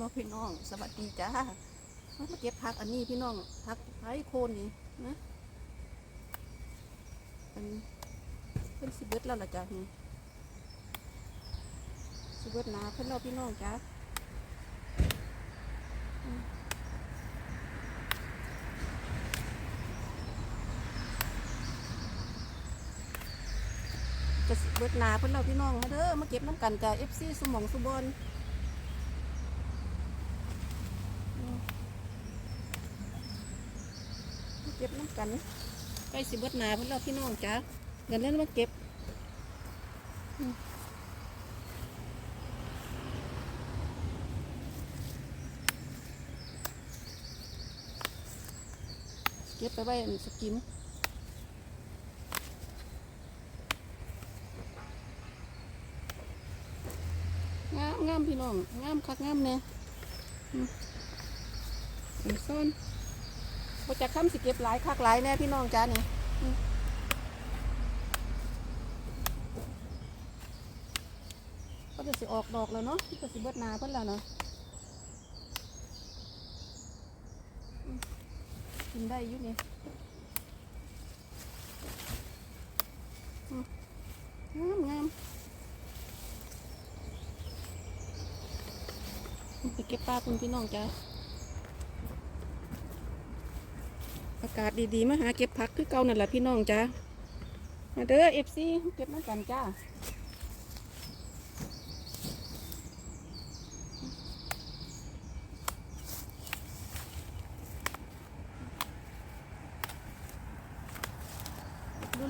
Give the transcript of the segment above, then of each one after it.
บ่พี่น้อง สวัสดีจ้ามาเก็บผักอันนี้พี่น้องผักไผ่โคนนี่นะเป็นเป็นสิเบิดแล้วล่ะจ้ะนี่สิเบิดนาเพิ่นเราพี่น้องจ้าจะเบิดนาเพิ่นเราพี่น้องมาเด้อมาเก็บน้ำกันจ้า FC สมองสุบอน เกันใกล้สิบิดนาพื่อเราพี่น้องจ้าเงินเล่นมาเก็บเก็บไปไว้สกิมงามงามพี่น้องงามคักงามเนี่ยอืมซ่อน บ่จะค้ำสิเก็บหลายคักหลายแน่พี่น้องจ้านี่ก็จะสิออกดอกแล้วเนาะก็สิเบิดนาเพิ่นแล้วเนาะกินได้อยู่นี่อืมงามงามไปเก็บปลาคุณพี่น้องจ้า อากาศดีๆมาหาเก็บผักคือเก่านั่นแหละพี่น้องจ้ามาเด้อเอฟซีเก็บมากันจ้า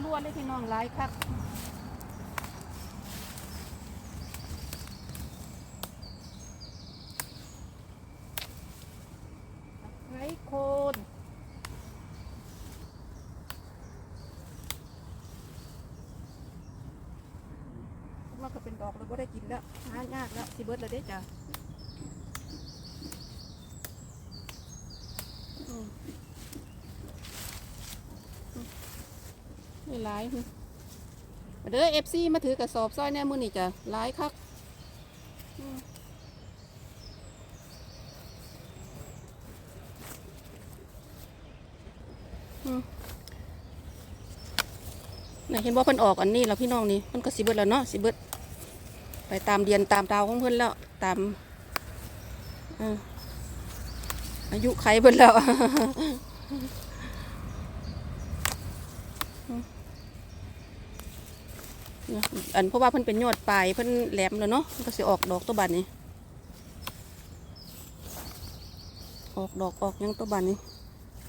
ล้วนๆเลยพี่น้องหลายคักไร้โคน ว่าก็เป็นดอกแล้วก็ได้กินแล้วหายากแล้วสิเบิร์ดแล้วเด้จ้ะนี่หลายมาเด้อเอฟซีมาถือกระสอบซอยแน่มือนี่จ้ะหลายคักน่ะเห็นว่าเพิ่นออกอันนี้แล้วพี่น้องนี่มันก็สิเบิดแล้วเนาะสิเบิด ไปตามเดียนตามดาวของเพิ่อนแล้ว ตามอายุไขเพิ่อนแล้วอันเพราะว่าเพิ่นเป็นยอดปลายเพิ่นแหลมแล้วเนาะก็สิออกดอกตัวบานนี้ ออกดอกออกยังตัวบานนี้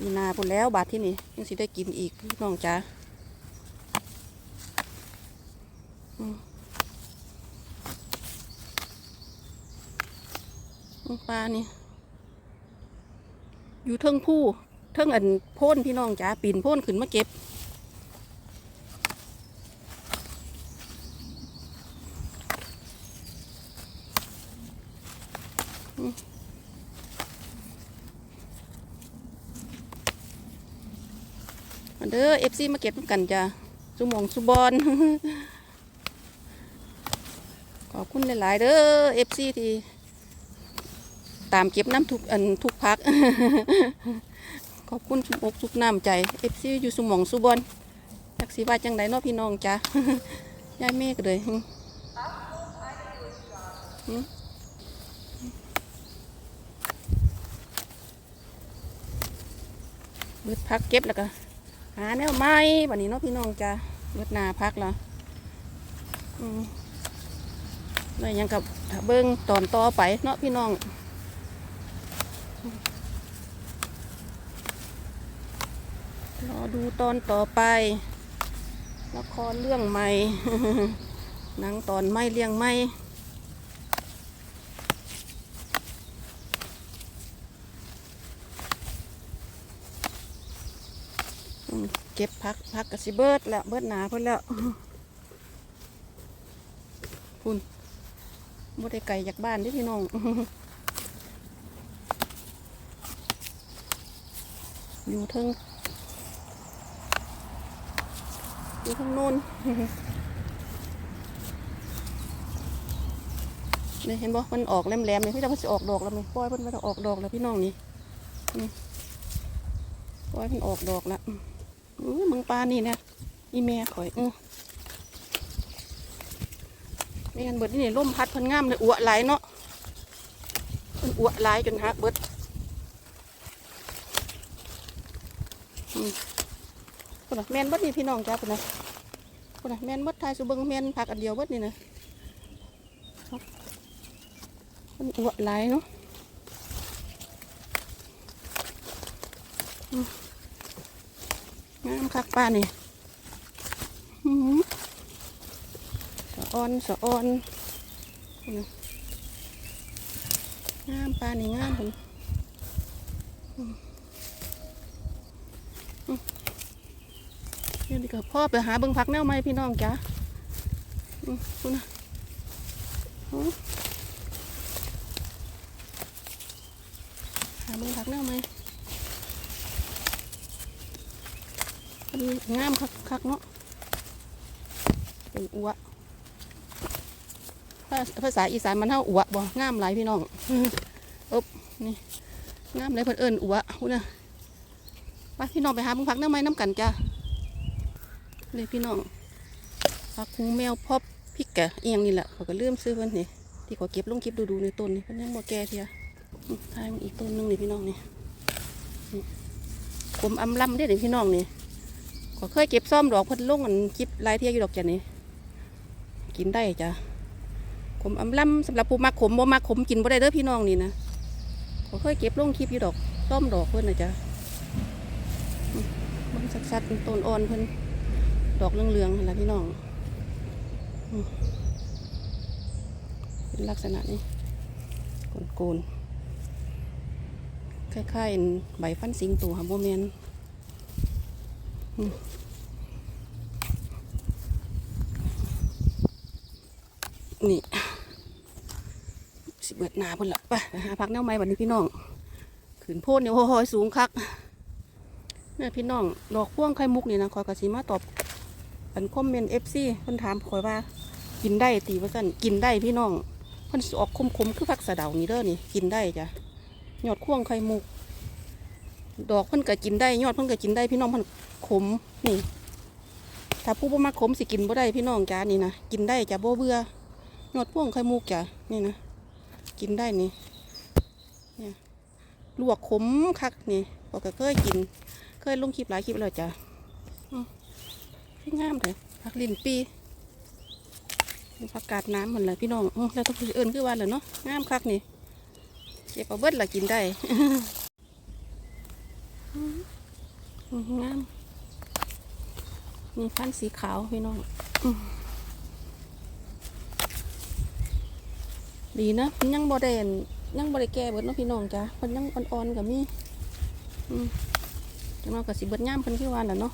มีนาพุ่นแล้วบาทที่นี่ยังสิได้กินอีกน้องจ้าอืม ปลานี่อยู่เทิงผู้เทิงอันโพ่นพี่น้องจ้าปีนโพ่นขึ้นมาเก็บอืมมาเด้อเอฟซีมาเก็บกันจ้าสุมองสุบอนขอบคุณหลาย ๆ เด้อเอฟซีที่ ตามเก็บน้ำทุกอันทุกพัก ขอบคุณชุบอกทุกน้ำใจเอฟซีอยู่สมองสุบอนจักสีว่าจังไดเนาะพี่น้องจ้ะยายเมฆเลยเบิดพักเก็บแล้วก็หาแนวไม้วันนี้เนาะพี่น้องจ้ะเบิดนาพักแล้วอืมแล้วยังกับเบิ้งตอนต่อไปเนาะพี่น้อง รอ ดูตอนต่อไปละครเรื่องใหม่หนังตอนไม่เลี้ยงไม่เก็บพักพักกระสิเบิดแล้วเบิดหนาเพิ่นแล้วคุณบ่ได้ไก่จากบ้านเด้อพี่น้องอยู่เทิง อยู่เทางโน้นนี่เห็นบ่มันออกแหลมๆเลยพี่ตาเพิ่นสิออกดอกแล้วไหมปล่อยเพิ่นมาจะออกดอกแล้วพี่น้องนี่ปล่อยเพิ่นออกดอกแล้วอือมึงปลานี่นะอีแม่ข่อยอือนี่กันเบิดนี่นี่มพัดพิ่นงามเลยอวไหลเนาะเพิ่นอวไหลจนหักเบิดอืมพุ่นน่ะแม่นเบิดนี่พี่น้องจ้าพุ่นน่ะ พุ่นะแมนเบิดทยสุเบิงแมนผักอันเดียวเบิดนี่นะมันอวดหลายเนาะงามคักป้านี่อ๋ออสะออนสะออนนี่งามป้านี่งามผมอืมอืมเดี๋ยวนี้ ก็พ่อไปหาเบิ่งพักแนวไหมพี่น้องจ้ะคุณนะหาเบิ่งผักแนวไหมมันงามคักคักๆเนาะเป็นอัวภาภาษาอีสานมันเท่าอัวบ่งามหลายพี่น้องอื้ออบนี่งามเลยเพิ่นเอิ้นอัวพูดนะไปพี่น้องไปหาเบิ่งผักแนวไหมน้ำกันจ้า เลยพี่น้องผักหูแมวพอบพริกแกะเอียงนี่แหละเขาก็ลืมซื้อเพิ่นนี่ที่เขาเก็บลงคลิปดูๆในต้นนี่เพิ่นยังบ่แก่เทียอืมทายมันอีกต้นหนึงนี่พี่น้องนี่ผมอำลำได้อนี่พี่น้องนี่ก็เคยเก็บซ่อมดอกเพิ่นลงอันคลิปลายเทียอยู่ดอกจ้ะนี่กินได้จ้ะผมอำลำสำหรับผู้มักขมบ่มักขมกินบ่ได้เด้อพี่น้องนี่นะก็เคยเก็บลงคลิปอยู่ดอกซ่อมดอกเพิ่นนะจ้ะมเบิ่งสัดๆต้นอ่อนเพิ่น ดอกเหลืองๆนั่นล่ะพี่น้องเป็นลักษณะนี้โกนๆคล้ายๆอันใบฟันสิงตัวค่ะโบแมนนี่ สิเบิดหนาพิ่นละไปไปหาพักแนวไม้บัดนี้พี่น้องขืนโพดเนี่ยโอ้โหสูงคักเนี่ยพี่น้องดอกพ่วงไข่มุกนี่นะคอยกระสีมาตอบ อันคอมเมนต์เอฟซีเพิ่นถามคอยว่า กินได้ตีว่าสั่นกินได้พี่น้องเพิ่นออกคมๆคือผักสะเดานี่เด้อนี่กินได้จ้ะยอดข่วงไข่มุก ดอกเพิ่นก็กินได้ ยอดเพิ่นก็กินได้พี่น้องเพิ่นขมนี่ ถ้าผู้บ่มักขมสิกินบ่ได้พี่น้องจ้านี่นะกินได้จ้ะบ่เบื่อยอดข่วงไข่มุกจ้ะนี่นะกินได้นี่เนี่ยลวกขมคักนี่ก็เคยกิน เคยลงคลิปหลายคลิปแล้วจ้ะ อืมงามเลยผักลินปีผักกาดน้ำเหมือนไรพี่น้องแล้วต้องเอิญคือว่าเหรอเนาะงามคักนี่เก็บเอาเบิดละกินได้งามมีพันธ์สีขาวพี่น้องดีนะมันยังบอแดนยังบอได้แก่เบิดเนาะพี่น้องจ้ะมันยังอ่อนๆกับมีจังน้อยกับสีเบิดย่ามเพิ่นคือว่าแหละเนาะ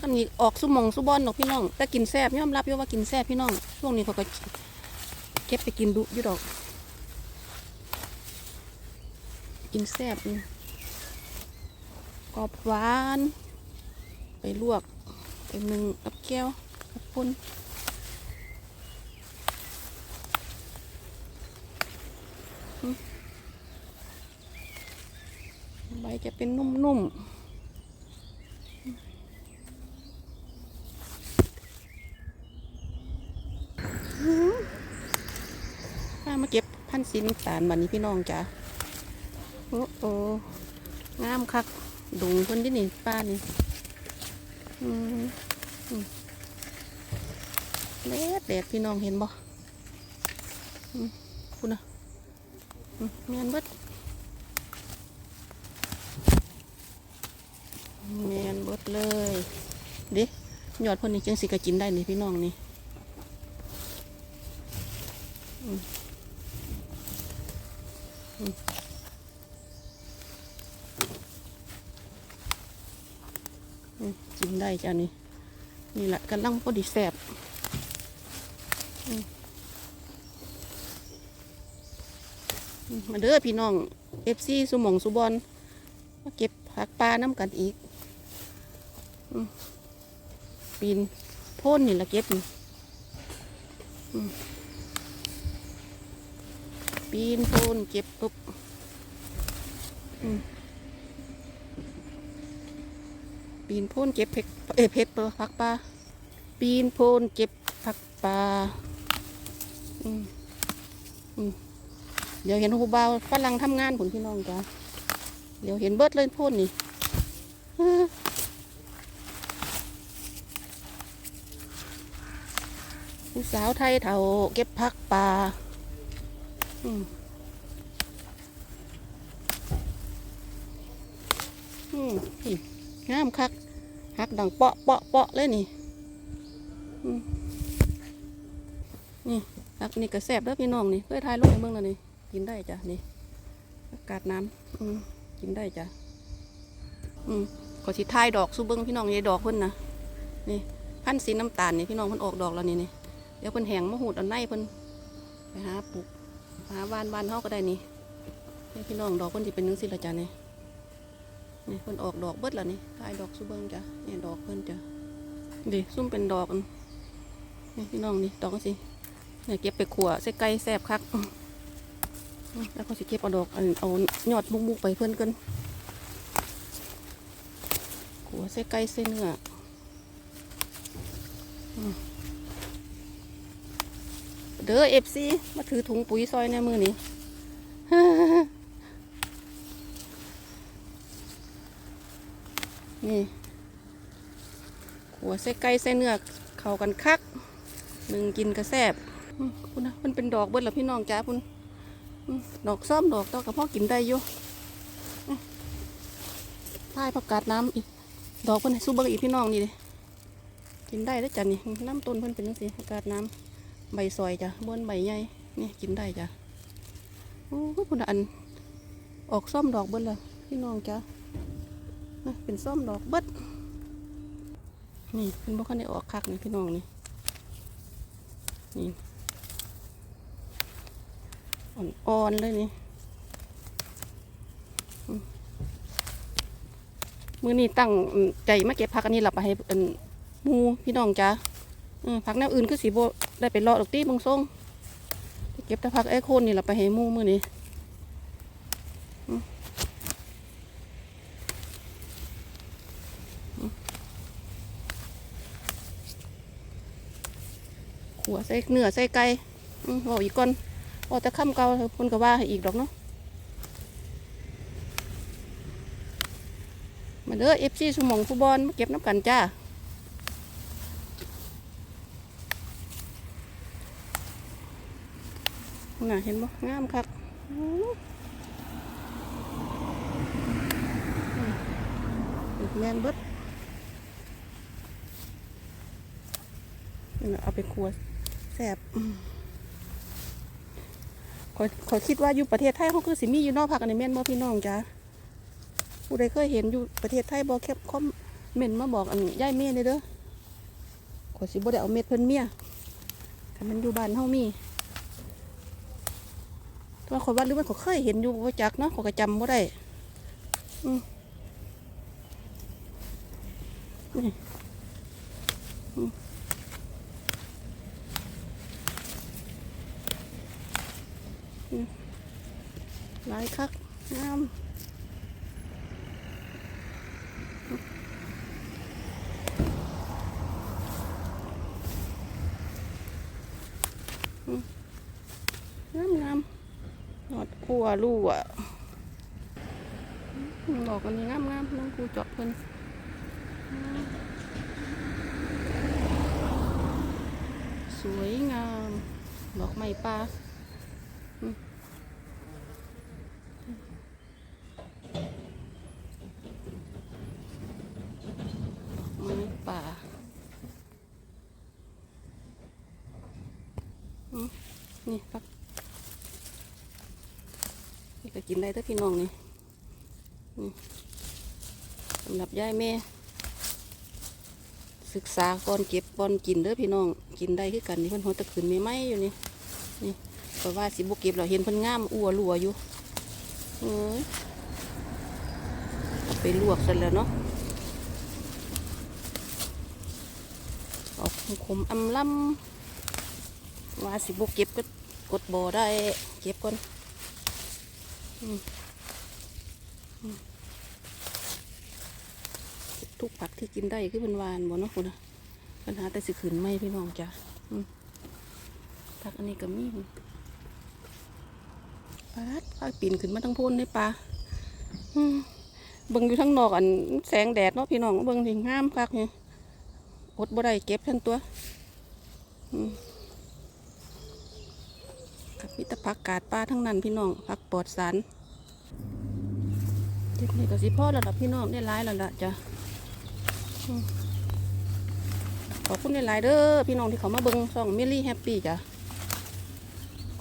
พักอันนี้ออกสุมองสุบอนดอกพี่น้อง แต่กินแซ่บยอมรับยู่ว่ากินแซ่บพี่น้องช่วงนี้เขาก็เก็บไปกินดุอยู่ดอก กินแซ่บนี่กรอบหวาน ไปลวกไปนึ่งกับแก้วกับปุ้นใบจะเป็นนุ่มๆ ป้ามาเก็บพันธุ์ สีน้ำตาลบันนี้พี่น้องจ้ะโอ้โอ้งามคักดุงคนที่นี่ป้านี่อืมอืมแดดแดดพี่น้องเห็นบ่คุณนะอืมแมนเบิดแมนเบิดเลย เดิหยอดพนนี่จังสิกะกินได้นี่พี่น้องนี่ อืม กินได้จ้านี่นี่แหละกำลังพอดีแสบมาเด้อพี่น้องเอฟซีสุหมองสุบอลมาเก็บผักปลาน้ำกันอีกปีนพ่นนี่ละเก็บนี่ปีนพ่นเก็บปุ๊บอืม ปีนพ่นเก็บเพกเอเพชรเปอผักปลาปีนพ่นเก็บผักปลาอืมอืมเดี๋ยวเห็นหูบาฝรั่งทำงานผลพี่น้องจ้ะเดี๋ยวเห็นเบิดเลยพ่นนี่ผู้สาวไทยเถาเก็บพักปลาอืมอืม งามคักหักดังเปาะเปาะเปาะเลยนี่นี่หักนี่กระแสบเด้อพี่น้องนี่เพื่อทายลงในเมืองแล้วนี่กินได้จ้ะนี่อากาศน้ำอืมกินได้จ้ะอืมขอสิทายดอกสู้เบิ้งพี่น้องนี่ดอกเพิ่นนะนี่พันธุ์สีน้ำตาลนี่พี่น้องเพิ่นออกดอกแล้วนี่นี่เดี๋ยวเพิ่นแหงมาหูดเอาในเพิ่นไปหาปลูกหาบ้านบ้านเฮาก็ได้นี่นี่พี่น้องดอกเพิ่นสิเป็นจังซี่ละจ้ะนี่ นี่เพิ่นออกดอกเบิดแล้วนี่ทายดอกซุเบิงจ้ะนี่ดอกเพิ่นจ้ะดิซุ่มเป็นดอกนี่พี่น้องนี่ดอกจังซี่เนี่ยเก็บไปขัวใส่ไก่แซ่บคักแล้วก็สิเก็บเอาดอกเอายอดมุกๆไปเพิ่นกันขัวใส่ไก่ใส่เนื้อเด้อเอฟซีมาถือถุงปุ๋ยซอยในมือนี่ นี่ขัวใส่ไก่ใส่เนื้อเข้ากันคักหนึ่งกินกระแซบคุณนะมันเป็นดอกเบิดละพี่น้องจ้าคุณดอกซ้อมดอกดอกกระเพาะกินได้อยู่อืมพายผักกาดน้ำอีกดอกเพิ่นสู้เบิกอีกพี่น้องนี่เลยกินได้แล้วจ้ะนี่น้ำต้นเพิ่นเป็นจังซี่ผักกาดน้ำใบซอยจ้ะบนใบใหญ่นี่กินได้จ้ะโอ้ยพุ่นน่ะอันออกส้มดอกเบิ้ลละพี่น้องจ้ะนะ เป็นส้มดอกเบิ้ดนี่เป็นบ่คันได้ออกคักนี่พี่น้องนี่นี่อ่อนๆเลยนี่มือนี้ตั้งใจมาเก็บผักอันนี้หลับไปให้หมูพี่น้องจ้ะเออผักแนวอื่นคือสีโบได้ไปเลาะดอกตีเบางทรงเก็บแต่ผักไอ้โคนนี่หละไปให้หมู่มือนี้อืมอืม ขัวใส่เนื้อใส่ไก่บอกอีกก่อนบอกแต่ข้ามเก่าเพิ่นก็ว่าให้อีกดอกเนาะมาเด้อเอฟซีสมองฟุตบอลมาเก็บน้ำกันจ้าน่ะเห็นบ่งามคักแมนเบิดเอาไปครัวแซ่ บขอขอคิดว่าอยู่ประเทศไทยเขาคือสิมีอยู่นอกผักอันนี้แม่นบ่พี่น้องจ้าผู้ใดเคยเห็นอยู่ประเทศไทยบ่แคบคอมเม่นมาบอกอันย่ายเมียเลยเด้อขอสิบ่ได้เอาเม็ดเพิ่นเมียคันมันอยู่บ้านเฮามีแตัวาคนว่าหรือมันเขาเคยเห็นอยู่ว่จักเนาะขาก็จำว่าได้อืมนี่อืมอืม หลายคักงามงามงามหอดขัวลู่อะบอกอันนี้งามงามน้องครูเจาะเพิ่นสวยงามดอกไม้ป่าอืมดอกไม้ป่าอืมนี่ปัก นี่ก็กิน ได้เด้อพี่น้องนี่สำหรับยายแม่ ศึกษาก่อนเก็บก่อนกินเด้อพี่น้องกินได้คือกันนี่เพิ่นหัวตะขืนไม่ไหมอยู่นี่นี่เพราะว่าสิบุเก็บเราเห็นเพิ่นงามอัวรัวอยู่เอ้ยเอไปลวกเสร็จแล้วเนาะขมอำลำว่าสิบเก็บก็กดบ่อได้เก็บก่อน ทุกผักที่กินได้คือเป็นหวานบ่เนาะคุณนะปัญหาแต่สิขืนไม่พี่น้องจ้ะผักอันนี้ก็มีปลาดปลาปีนขึ้นมาทั้งพ้นได้ปลาเบิ่งอยู่ทั้งนอกอันแสงแดดเนาะพี่น้องเบิ่งถึงงามคักเนี่ยอดบ่ได้เก็บทันตัว กับมิตรพักกาดป้าทั้งนั้นพี่น้องพักปลอดสารเด็กนี่ก็สิพ่อแล้วล่ะพี่น้องได้ร้ายแล้วล่ะจ้ะขอบคุณได้หลาย ๆ เด้อพี่น้องที่เขามาเบิ้งช่องเมลี่แฮปปี้จ้ะ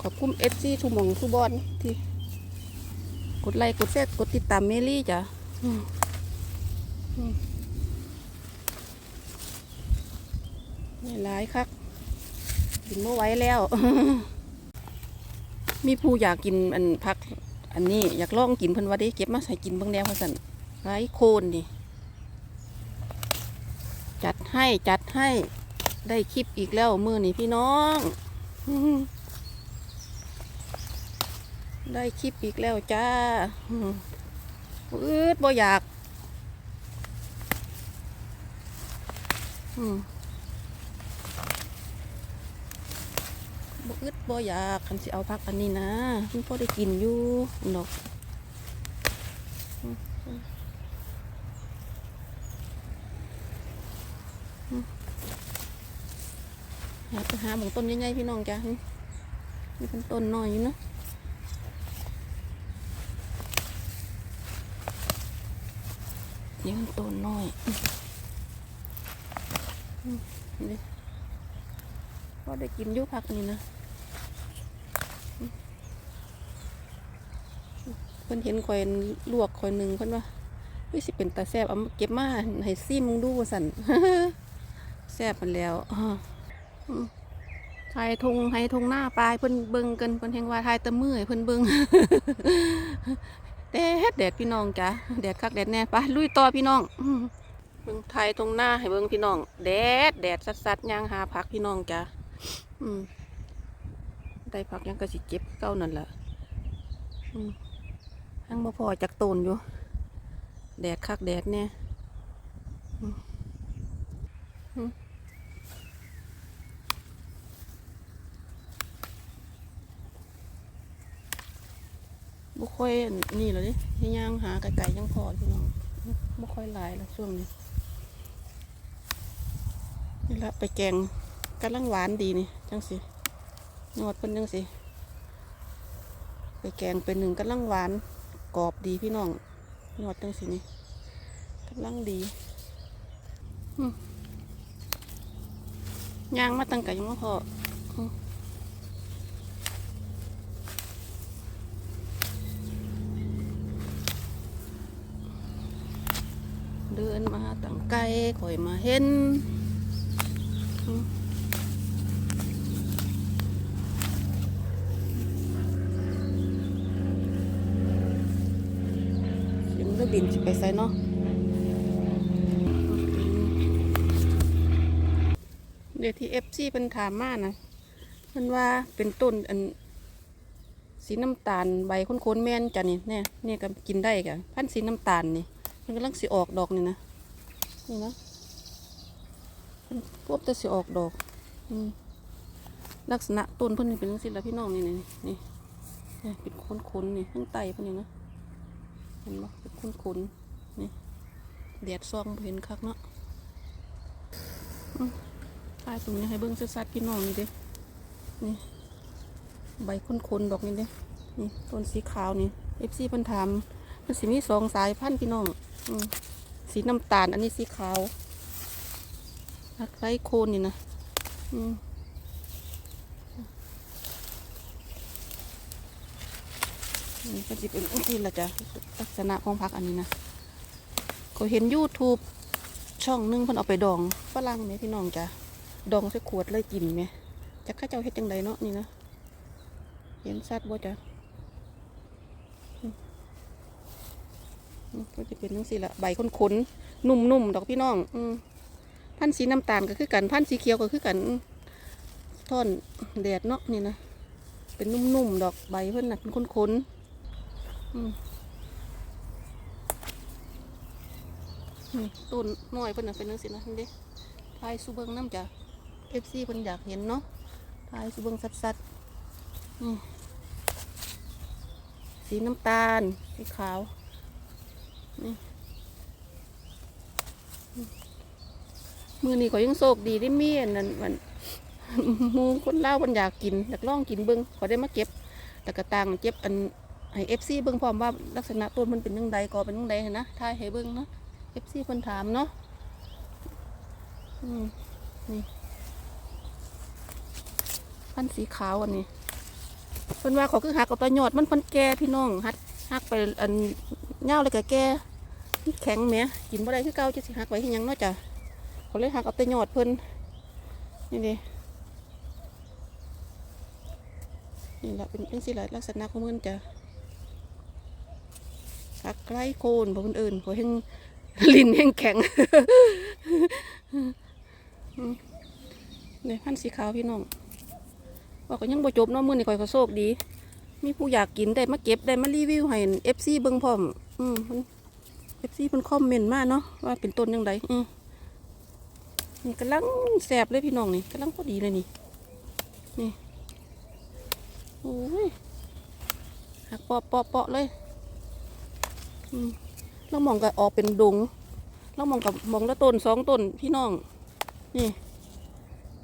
ขอบคุณเอฟซีทุมองทุบอลที่ กดไลค์กดแชร์กดติดตามเมลี่จ้ะอืมอืมได้หลายคักกินไม่ไหวแล้ว มีผู้อยากกินอันพักอันนี้อยากลองกินเพิ่นว่าได้เก็บมาใส่กินเบางแนวเขาสั่นไรโคนนี่ จัดให้จัดให้ได้คลิปอีกแล้วมือนี่พี่น้อง ได้คลิปอีกแล้วจ้าอืดบ่อยาก อืม อึดบ่อยากคันสิเอาพักอันนี้นะมันพอได้กินอยู่ดอกหาไปหาบางต้นใหญ่ๆพี่น้องจ้ะนี่เป็นต้นน้อยอยู่นะนี่เป็นต้นน้อยนี่พอได้กินยู่พักอันนี้นะ พิ่นเห็นข่อยลวกข่อยหนึ่งเพิ่นว่าเฮ้ยสิเป็นตาแซบเอามาเก็บมาให้ซิมมึงดูสั่นแซบมันแล้วทายทงให้ทงหน้าปลายเพิ่นเบิ่งกันเพิ่นแห่งว่าทายตะมือเพิ่นเบิ่งแดดแดดพี่น้องจ้ะแดดคักแดดแน่ไปลุยต่อพี่น้องเบิ่งทายทงหน้าให้เบิ่งพี่น้อง แดดแดดสัดๆย่างหาผักพี่น้องจ้ะอืมได้ผักยังก็สิเก็บเก้านั่นแหละอืม ทั้งบ่พอจากตูนอยู่ แดดคักแดดเนี่ยอืมอืมบ่ค่อยนี่เลยดิย่างหาไก่ๆยังพอพี่น้องบ่ค่อยหลายแล้วช่วงนี้นี่ละไปแกงกำลังหวานดีนี่จังสินวดเพิ่นจังสิไปแกงเป็นหนึ่งกำลังหวาน กรอบดีพี่น้องยอดจังสินี่กำลังดีย่างมาตั้งแต่ยังไม่พอเดินมาตั้งไกลคอยมาเห็นอืมเสียงเรือ บินไปใส่เนาะเดี๋ยวที่เอฟซีเป็นถามมานะมันว่าเป็นต้นอัน สีน้ำตาลใบค้นๆแม่นจ้ะนี่เนี่ยนี่ก็กินได้กะพันธุ์สีน้ำตาลนี่ มันกำลังสีออกดอกนี่นะนี่นะพวกจะสีออกดอกอืมลักษณะต้นเพิ่นนี่เป็นจังซี่ละพี่น้องนี่นี่นี่เป็นค้นๆนี่ข้างใต้เพิ่นนี่นะ ห็นบ่เป็นค้นๆนี่แดดซองเห็นคักเนาะถ่ายตรงนี้ให้เบิ้งชัดๆพี่น้องนี่เด้นี่ใบคุ้นๆดอกนี่เด้นี่ต้นสีขาวนี่เอฟซีเพิ่นถามมันสิมีสองสายพันธุ์พี่น้องสีน้ำตาล อันนี้สีขาวรักไรโคนนี่นะอืม นี่ก็จะเป็นอุ้ยละจ้ะลักษณะของพักอันนี้นะก็เห็น YouTube ช่องหนึงเพิ่นเอาไปดองฝรั่งไหมพี่น้องจ้ะดองใส่ขวดเลยกินไหมจะข้าเจ้าเฮ็ดจังไดเนาะนี่นะเห็นสัตว์บ่จ้ะก็จะเป็นจังซี่ละใบขนๆนุ่มๆดอกพี่น้อง อืพันธุ์สีน้ำตาลก็คือกัน พันธุ์สีเขียวก็คือกันท่อนแดดเนาะนี่นะเป็นนุ่มๆดอกใบเพิ่นน่ะเป็นค้นๆ ต้นน้อยเพิ่นน่ะเป็นจังซี่นะนี่เด้ทายสุเบิงน้ำจ้ะ FC เพิ่นอยากเห็นเนาะทายสุเบิงสัดๆนี่สีน้ำตาล สีขาว นี่มือนี้ก็ยังโชคดีได้เมีอันนั้นมันมูคนเล่าวมันอยากกินอยากลองกินเบิ้งขอได้มาเก็บแต่กระตังเก็บอัน ให้เอฟซีเบิ้งพร้อมว่าลักษณะต้นมันเป็นยังไงก็เป็นยังไงนะทายให้เบิ้งเนาะเอฟซีเพิ่นถามเนาะอืมนี่พันสีขาวอันนี้เพิ่นว่าเขาคือหักเอาตอยอดมันเพิ่นแก่พี่น้องหักหักไปอันเงาเลยก็แก่แข็งแหมกินบ่ได้คือเก่าจะสิหักไว้ที่ยังเนาะจ้ะเขาเลยหักเอาแต่ยอดเพิ่นนี่ดินี่แหละเป็นเป็นสิละลักษณะของมันจะ สักไร้โคนพราะคนอื่นเพราะแห้งลิ้นแห้งแข็งอืมนี่พันสีขาวพี่น้องว่าก็ยังบ่จบเนาะมือนี้ข่อยก็โชคดี มีผู้อยากกินได้มาเก็บได้มารีวิวให้ FC เบิ่งพร้อม อืมเอฟซีเพิ่นคอมเมนต์มาเนาะว่าเป็นต้นยังไงอืมนี่กำลังแสบเลยพี่น้องนี่กำลังพอดีเลยนี่ นี่ โอ้ยหักเปาะเปาะเปาะเลย อืมเรามองก็ออกเป็นดงเรามองกับมองละต้นสองต้นพี่น้อง นี่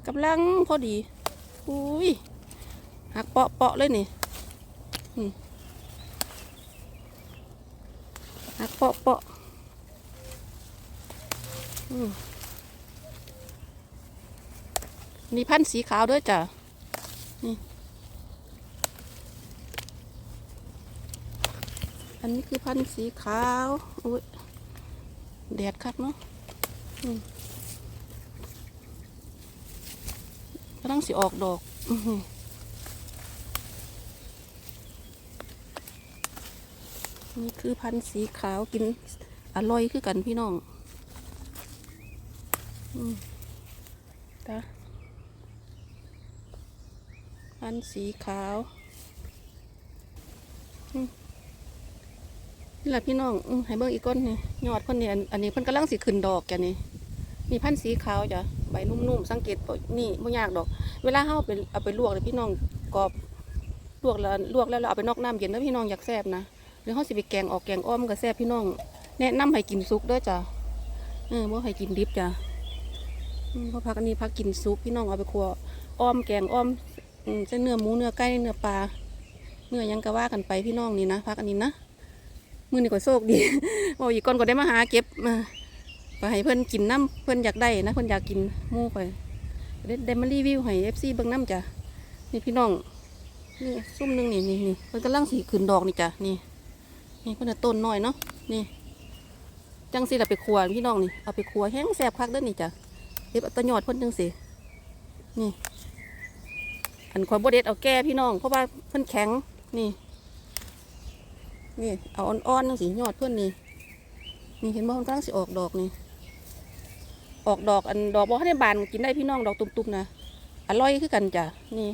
กำลังพอดีอุ้ยหักเปาะเปาะเลยนี่หักเปาะเปาะนี่พันธุ์สีขาวด้วยจ้ะอั นนี้คือพันธุ์สีขาวอุ้ยแดดคักเนาะกำลังสิออกดอกนี่คือพันธุ์สีขาวกินอร่อยคือกันพี่น้องตาพันธุ์สีขาว นี่แหละพี่น้องอให้เบิ่งอีกก้อนนี่ยอดเพิ่นนี่อันอันนี้เพิ่นกำลังสิขึ้นดอกจ้ะนี่นี่พันธุ์สีขาวจ้ะใบนุ่มๆสังเกตบ่นี่บ่ยากดอก เวลาเฮาไปเอาไปลวกเลยพี่น้องกรอบลวกแล้วลวกแล้วเราเอาไปนอกน้ำเย็นแล้วพี่น้องอยากแซ่บนะหรือเฮาสิไปแกงออกแกงอ้อมก็แซ่บพี่น้อง แนะนำให้กินสุกด้อจ้ะเออบ่ให้กินดิบจ้ะเพราะพักอันนี้พักกินสุกพี่น้องเอาไปคั่วอ้อมแกงอ้อมเส้นเนื้อหมูเนื้อไก่เนื้อปลาเนื้อยังก็ว่ากันไปพี่น้องนี่นะพักอันนี้นะ มือนี่ก็โชคดีโอ้อีกก่อนก็ได้มาหาเก็บมาไปให้เพื่อนกินน้ำเพื่อนอยากได้นะเพื่อนอยากกินหมูไปได้ได้มารีวิวให้เอฟซีเบิ่งน้ำจ้ะนี่พี่น้องนี่ซุ่มหนึงนี่นี่นี่เพื่อนกำลังสีขึ้นดอกนี่จ้ะนี่นี่เพื่อนนะต้นน้อยเนาะนี่จังสิเราไปครัวพี่น้องนี่เอาไปครัวแห้งแซ่บคักเด้อนี่จ้ะเก็บเอาตะยอดเพื่อนจังสินี่อันความบดเด็ดเอาแก้พี่น้องเพราะว่าเพื่อนแข็งนี่ นี่เอาอ่อนๆนั่งสิยอดเพื่อนนี่นี่เห็นบ่มันกำลังสิออกดอกนี่ออกดอกอันดอกบ่ให้ได้บานกินได้พี่น้องดอกตุ่มๆนะอร่อยคือกันจ้ะนี่